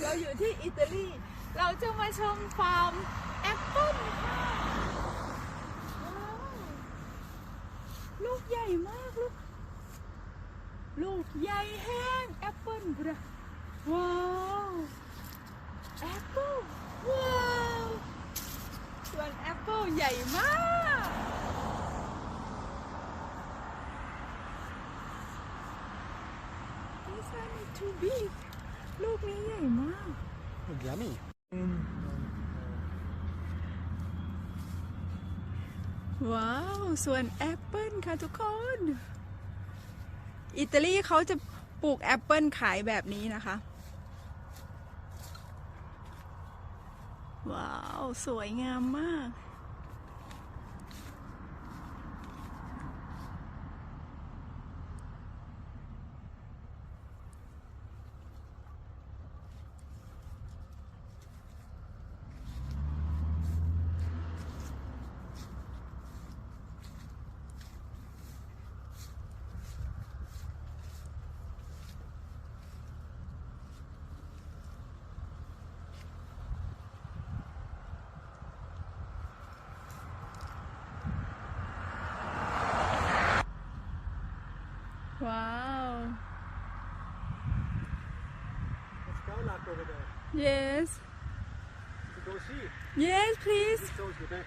เราอยู่ที่อิตาลี เราจะมาชมฟาร์มแอปเปิ้ลค่ะว้าวลูกใหญ่มากลูก ลูกใหญ่แห้งแอปเปิ้ลบระว้าวแอปเปิ้ลว้าวส่วนแอปเปิ้ลใหญ่มาก This one is too big ลูกนี้ให ญ่มาก Yummy. ว้าว ส่วนแอปเปิลค่ะทุกคน อิตาลีเขาจะปลูกแอปเปิลขายแบบนี้นะคะ ว้าว สวยงามมาก ว้าว Let's go, lock over there. yes To go see. yes please It shows you back.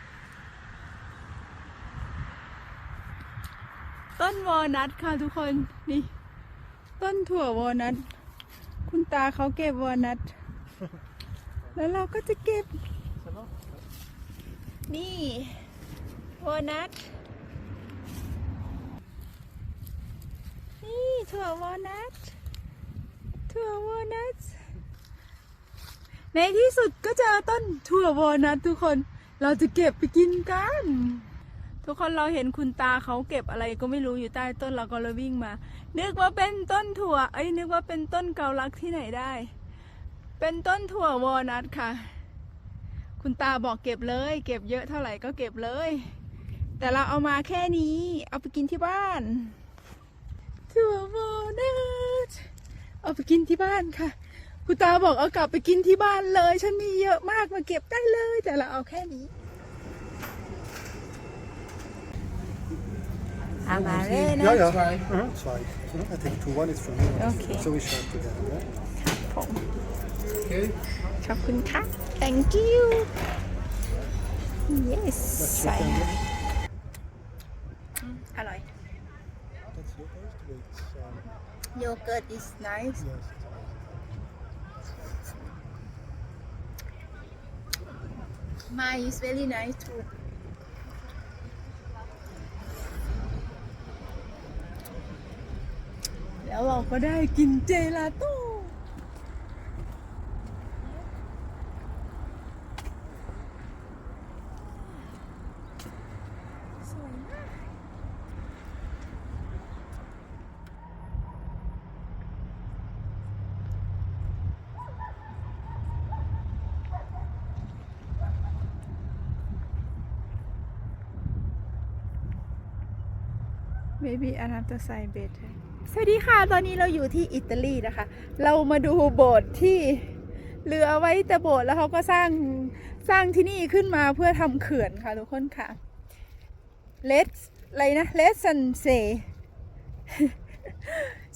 ต้นวอลนัทค่ะทุกคนนี่ ต้นถั่ววอลนัทคุณตาเขาเก็บวอลนัทแล้วเราก็จะเก็บ Ça va? นี่วอลนัท นี่ถั่ววอลนัทถั่ววอลนัทในที่สุดก็เจอต้นถั่ววอลนัททุกคนเราจะเก็บไปกินกัน ทุกคนเราเห็นคุณตาเขาเก็บอะไรก็ไม่รู้อยู่ใต้ต้นเราก็เลยวิ่งมา นึกว่าเป็นต้นถั่วเอ้ยนึกว่าเป็นต้นเกาลักที่ไหนได้ เป็นต้นถั่ววอลนัทค่ะ คุณตาบอกเก็บเลย เก็บเยอะเท่าไหร่ก็เก็บเลย แต่เราเอามาแค่นี้ เอาไปกินที่บ้าน ถั่ววอลนัทเอาไปกินที่บ้านค่ะ คุณตาบอกเอากลับไปกินที่บ้านเลย ฉันมีเยอะมากมาเก็บได้เลย แต่เราเอาแค่นี้อามาเร่นะ Ja, ja. Mhm. Zwei. Mhm. I take two. One is for me. one is for Okay. you. So we share together. Yeah? ผม Okay. ขอบคุณค่ะ thank you yes That's ใส่ your family. อร่อย That's yogurt. With, um, yogurt is nice yes. mine is very nice too แล้วเราก็ได้กินเจลาโต้สวยมาก maybe another side bed สวัสดีค่ะ ตอนนี้เราอยู่ที่อิตาลีนะคะ เรามาดูโบสถ์ที่เหลือไว้แต่โบสถ์แล้วเขาก็สร้างสร้างที่นี่ขึ้นมาเพื่อทำเขื่อนค่ะทุกคนค่ะ Let อะไรนะ Let Sun Say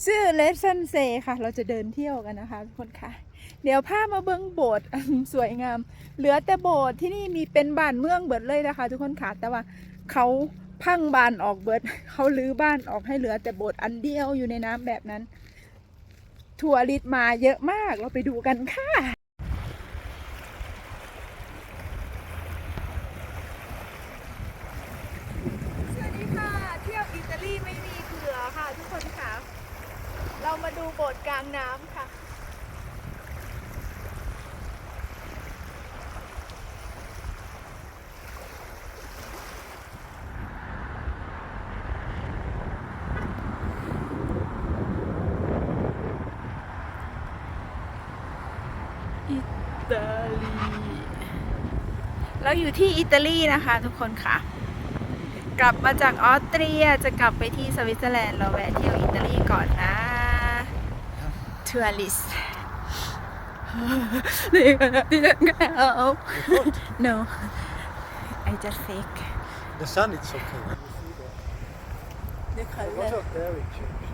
ชื่อ Let Sun Say ค่ะ เราจะเดินเที่ยวกันนะคะทุกคนค่ะ เดี๋ยวพามาเบิ้งโบสถ์สวยงาม เหลือแต่โบสถ์ที่นี่มีเป็นบ้านเมืองเบิดเลยนะคะ ทุกคนค่ะ แต่ว่าเขา พังบ้านออกเบิดเขาลื้อบ้านออกให้เหลือแต่โบสถ์อันเดียวอยู่ในน้ำแบบนั้นทัวริสมาเยอะมากเราไปดูกันค่ะสวัสดีค่ะ เที่ยวอิตาลีไม่มีเบื่อค่ะทุกคนค่ะ เรามาดูโบสถ์กลางน้ำ เราอยู่ที่อิตาลีนะคะทุกคนค่ะ กลับมาจากออสเตรียจะกลับไปที่สวิตเซอร์แลนด์เราแวะเที่ยวอิตาลีก่อนนะทัวริส They're gonna, they're gonna help. No, I just fake. The sun, it's okay. The What color. up there, it changed.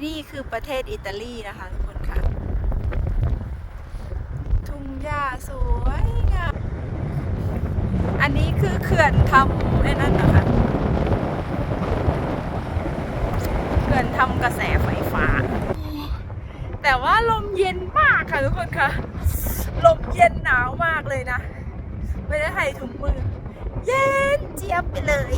ที่นี่คือประเทศอิตาลีนะคะทุกคนค่ะ ทุ่งหญ้าสวยงาม อันนี้คือเขื่อนทำไอ้นั่นนะคะ เขื่อนทำกระแสไฟฟ้า แต่ว่าลมเย็นมากค่ะทุกคนค่ะ ลมเย็นหนาวมากเลยนะ ไม่ได้ใส่ถุงมือ เย็นเจี๊ยบไปเลย